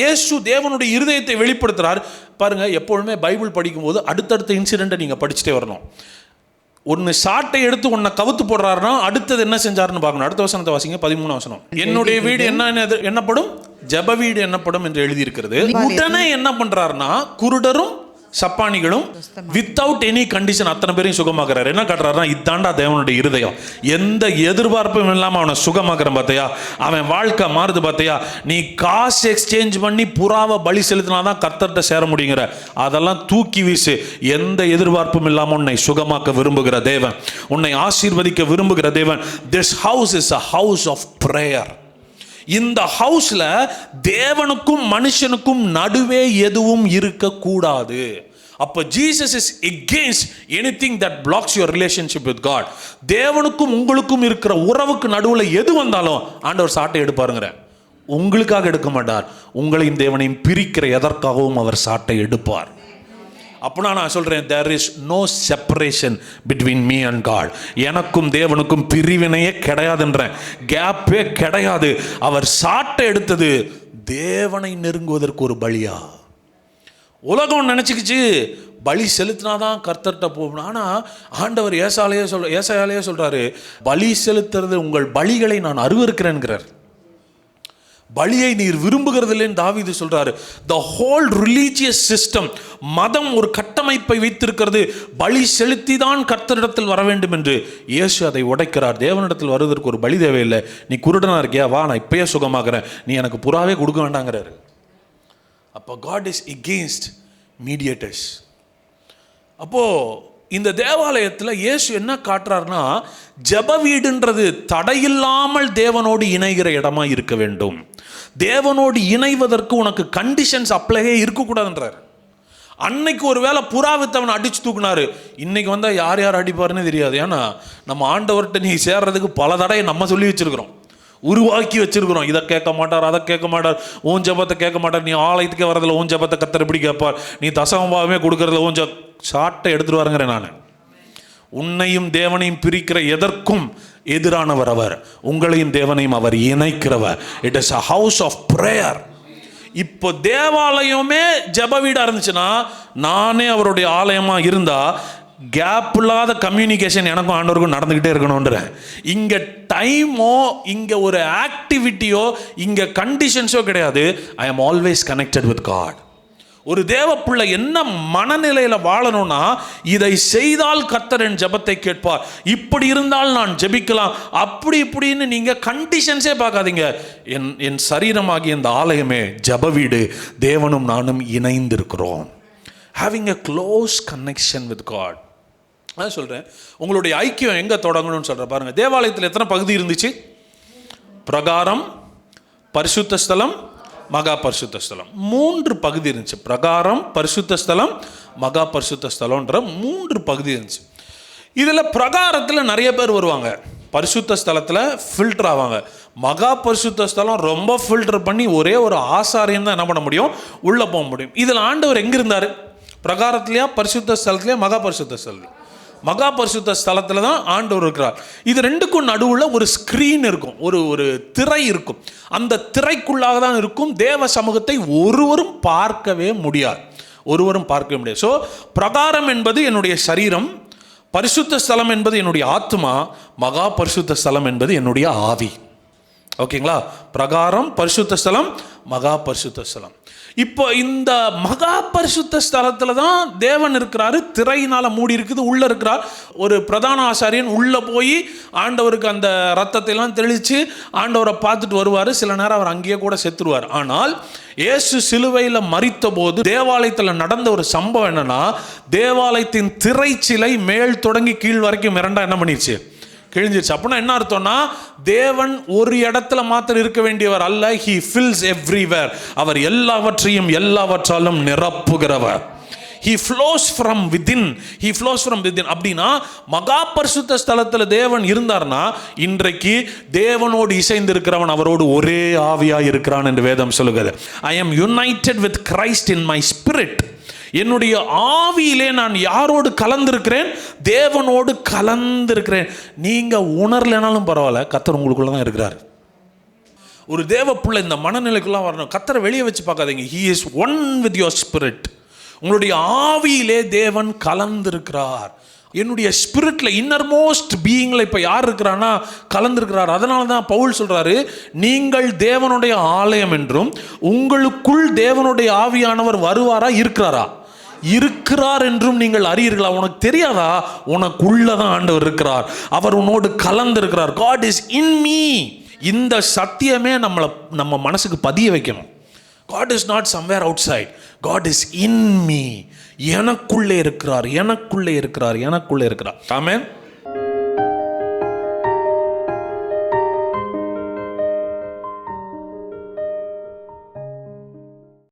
இயேசு தேவனுடைய இருதயத்தை வெளிப்படுத்துறார். பாருங்க எப்பொழுதுமே பைபிள் படிக்கும்போது அடுத்தடுத்த இன்சிடெண்ட்டை நீங்கள் படிச்சுட்டே வரணும். ஒன்று சாட்டை எடுத்து உன்னை கவுத்து போடுறாருன்னா அடுத்தது என்ன செஞ்சாருன்னு பார்க்கணும். அடுத்த வசனத்தை வாசிங்க பதிமூணு வசனம். என்னுடைய வீடு என்ன என்னப்படும்? ஜெப வீடு என்னப்படும் என்று எழுதியிருக்கிறது. உடனே என்ன பண்றாருன்னா குருடரும் சப்பானிகளும் வித்தவுட் எனி கண்டிஷன் அத்தனை பேரையும் சுகமாக்குறாரு. என்ன காட்டுறாருன்னா இதாண்டா தேவனுடைய இருதயம். எந்த எதிர்பார்ப்பும் இல்லாமல் அவனை சுகமாக்குறான் பார்த்தியா? அவன் வாழ்க்கை மாறுது பார்த்தியா? நீ காசு எக்ஸ்சேஞ்ச் பண்ணி புறாவை பலி செலுத்தினாதான் கத்தர்கிட்ட சேர முடியுங்கிற. அதெல்லாம் தூக்கி வீசு. எந்த எதிர்பார்ப்பும் இல்லாமல் உன்னை சுகமாக்க விரும்புகிற தேவன். உன்னை ஆசீர்வதிக்க விரும்புகிற தேவன். This house is a house of prayer இந்த ஹவுஸ்ல தேவனுக்கும் மனுஷனுக்கும் நடுவே எதுவும் இருக்கக்கூடாது. அப்போ Jesus is against any thing that blocks your relationship with God தேவனுக்கும் உங்களுக்கும் இருக்கிற உறவுக்கு நடுவில் எது வந்தாலும் ஆண்டவர் சாட்டை எடுப்பாருங்கிற. உங்களுக்காக எடுக்க மாட்டார். உங்களையும் தேவனையும் பிரிக்கிற எதற்காகவும் அவர் சாட்டை எடுப்பார். அப்படின்னா நான் சொல்கிறேன் there is no separation between me and God எனக்கும் தேவனுக்கும் பிரிவினையே கிடையாதுன்றேன். கேப்பே கிடையாது. அவர் சாட்டை எடுத்தது தேவனை நெருங்குவதற்கு ஒரு பலியா? உலகம் நினச்சிக்கிச்சு பலி செலுத்தினாதான் கர்த்தர்கிட்ட போகணும் ஆனால் ஆண்டவர் ஏசாலேயே சொல் ஏசாயாலேயே சொல்கிறாரு பலி செலுத்துறது உங்கள் பலிகளை நான் அருவருக்கிறேன்கிறார். பலியை நீர் விரும்புகிறதில்லைன்னு தாவிது சொல்கிறாரு த ஹோல் ரிலீஜியஸ் சிஸ்டம் மதம் ஒரு கட்டமைப்பை வைத்திருக்கிறது. பலி செலுத்தி தான் கர்த்தரிடத்தில் வர வேண்டும் என்று இயேசு அதை உடைக்கிறார். தேவனிடத்தில் வருவதற்கு ஒரு பலி தேவையில்லை. நீ குருடனாக இருக்கியா? வா நான் இப்பயே சுகமாகிறேன். நீ எனக்கு புறாவே கொடுக்க வேண்டாங்கிறாரு. அப்போ காட் இஸ் எகெயின்ஸ்ட் மீடியேட்டர்ஸ் அப்போ இந்த தேவாலயத்தில் இயேசு என்ன காட்டுறாருன்னா ஜெப வீடுன்றது தடையில்லாமல் தேவனோடு இணைகிற இடமா இருக்க வேண்டும். தேவனோடு இணைவதற்கு உனக்கு கண்டிஷன்ஸ் அப்ளையே இருக்கக்கூடாதுன்றார். அன்னைக்கு ஒரு வேளை புறா வித்தவனை அடிச்சு தூக்குனாரு. இன்னைக்கு வந்தால் யார் யார் அடிப்பாருன்னு தெரியாது. ஏன்னா நம்ம ஆண்டவர்கிட்ட நீ சேர்றதுக்கு பல தடையை நம்ம சொல்லி வச்சிருக்கிறோம். உருவாக்கி வச்சிருக்கிறோம். இதை கேட்க மாட்டார் அதை கேட்க மாட்டார். உன் ஜபத்தை கேட்க மாட்டார். நீ ஆலயத்துக்கே வரதில்ல உன் ஜபத்தை கத்தர் எப்படி கேட்பார். நீ தசமபாவமே கொடுக்கறதுல உன் ஜ சாட்டை எடுத்துட்டு வரங்கிறேன் நான். உன்னையும் தேவனையும் பிரிக்கிற எதற்கும் எதிரானவர் அவர். உங்களையும் தேவனையும் அவர் இணைக்கிறவர். It is a house of prayer இப்போ தேவாலயமே ஜெப வீடாக இருந்துச்சுன்னா நானே அவருடைய ஆலயமாக இருந்தால் கேப் இல்லாத கம்யூனிகேஷன் எனக்கும் ஆண்டவருக்கும் நடந்துக்கிட்டே இருக்கணுன்றேன் இங்கே டைமோ இங்கே ஒரு ஆக்டிவிட்டியோ இங்கே கண்டிஷன்ஸோ கிடையாது. ஐ ஆம் ஆல்வேஸ் கனெக்டட் வித் காட் ஒரு தேவ பிள்ளை என்ன மனநிலையில் வாழணும்னா இதை செய்தால் கத்தர் என் ஜெபத்தை கேட்பார். இப்படி இருந்தால் நான் ஜெபிக்கலாம். அப்படி இப்படின்னு நீங்கள் கண்டிஷன்ஸே பார்க்காதீங்க. என் என் சரீரமாகிய இந்த ஆலயமே ஜெப வீடு. தேவனும் நானும் இணைந்திருக்கிறோம். Having a close connection with God அதை சொல்கிறேன் உங்களுடைய ஐக்கியம் எங்கே தொடங்கணும்னு சொல்கிறேன் பாருங்கள் தேவாலயத்தில் எத்தனை பகுதி இருந்துச்சு? பிரகாரம் பரிசுத்த ஸ்தலம் மகா பரிசுத்த ஸ்தலம். மூன்று பகுதி இருந்துச்சு. பிரகாரம் பரிசுத்த ஸ்தலம் மகா பரிசுத்த ஸ்தலம்ன்ற மூன்று பகுதி இருந்துச்சு. இதில் பிரகாரத்தில் நிறைய பேர் வருவாங்க. பரிசுத்த ஸ்தலத்தில் ஃபில்டர் ஆவாங்க. மகா பரிசுத்த ஸ்தலம் ரொம்ப ஃபில்டர் பண்ணி ஒரே ஒரு ஆசாரியம் தான் என்ன பண்ண முடியும்? உள்ளே போக முடியும். இதில் ஆண்டவர் எங்கே இருந்தார்? பிரகாரத்துலையா பரிசுத்த ஸ்தலத்துலையா மகா பரிசுத்த ஸ்தலத்துலையா? மகா பரிசுத்த ஸ்தலத்தில் தான் ஆண்டவர் இருக்கிறார். இது ரெண்டுக்கும் நடுவில் ஒரு ஸ்க்ரீன் இருக்கும். ஒரு ஒரு திரை இருக்கும். அந்த திரைக்குள்ளாக தான் இருக்கும். தேவ சமூகத்தை ஒருவரும் பார்க்கவே முடியாது. ஒருவரும் பார்க்கவே முடியாது. ஸோ பிரகாரம் என்பது என்னுடைய சரீரம். பரிசுத்த ஸ்தலம் என்பது என்னுடைய ஆத்மா. மகா பரிசுத்த ஸ்தலம் என்பது என்னுடைய ஆவி. ஓகேங்களா? பிரகாரம் பரிசுத்த ஸ்தலம் மகா பரிசுத்த ஸ்தலம். இப்போ இந்த மகா பரிசுத்த ஸ்தலத்தில் தான் தேவன் இருக்கிறாரு. திரையினால் மூடி இருக்குது உள்ளே இருக்கிறார். ஒரு பிரதான ஆசாரியன் உள்ளே போய் ஆண்டவருக்கு அந்த ரத்தத்தை எல்லாம் தெளித்து ஆண்டவரை பார்த்துட்டு வருவார். சில நேரம் அவர் அங்கேயே கூட செத்துருவார். ஆனால் இயேசு சிலுவையில் மறித்த போது தேவாலயத்தில் நடந்த ஒரு சம்பவம் என்னன்னா தேவாலயத்தின் திரைச்சிலை மேல் தொடங்கி கீழ் வரைக்கும் மிரண்டா என்ன பண்ணிடுச்சு கிழிஞ்சிருச்சு. அப்படின்னா என்ன அர்த்தம்னா தேவன் ஒரு இடத்துல மாத்திரம் இருக்க வேண்டியவர் அல்ல ஹி ஃபில்ஸ் எவ்ரிவேர் அவர் எல்லாவற்றையும் எல்லாவற்றாலும் நிரப்புகிறவர். He flows from within he flows from within அப்படின்னா மகா பரிசுத்த ஸ்தலத்தில் தேவன் இருந்தார்னா இன்றைக்கு தேவனோடு இசைந்திருக்கிறவன் அவரோடு ஒரே ஆவியாக இருக்கிறான் என்று வேதம் சொல்லுகிறது. I am united with Christ in my spirit என்னுடைய ஆவியிலே நான் யாரோடு கலந்திருக்கிறேன்? தேவனோடு கலந்திருக்கிறேன். நீங்க உணரலைனாலும் பரவாயில்ல கத்தர் உங்களுக்குள்ள தான் இருக்கிறார். ஒரு தேவ பிள்ளை இந்த மனநிலைக்குலாம் வரணும். கத்தரை வெளியே வச்சு பார்க்காதீங்க. He is one with your spirit உங்களுடைய ஆவியிலே தேவன் கலந்திருக்கிறார். என்னுடைய ஸ்பிரிட்ல இன்னர் மோஸ்ட் பீயிங்ல இப்போ யார் இருக்கிறான்னா கலந்திருக்கிறார். அதனால தான் பவுல் சொல்றாரு நீங்கள் தேவனுடைய ஆலயம் என்றும் உங்களுக்குள் தேவனுடைய ஆவியானவர் வருவாரா இருக்கிறாரா? இருக்கிறார் என்றும் நீங்கள் அறியீர்களா? உனக்கு தெரியாதா? உனக்குள்ளதான் ஆண்டவர் இருக்கிறார். அவர் உன்னோடு கலந்திருக்கிறார். காட் இஸ் இன் மீ இந்த சத்தியமே நம்மளை நம்ம மனசுக்கு பதிய வைக்கணும். God is not somewhere outside God is in me எனக்குள்ளே இருக்கிறார் எனக்குள்ளே இருக்கிறார் எனக்குள்ளே இருக்கிறார். ஆமேன்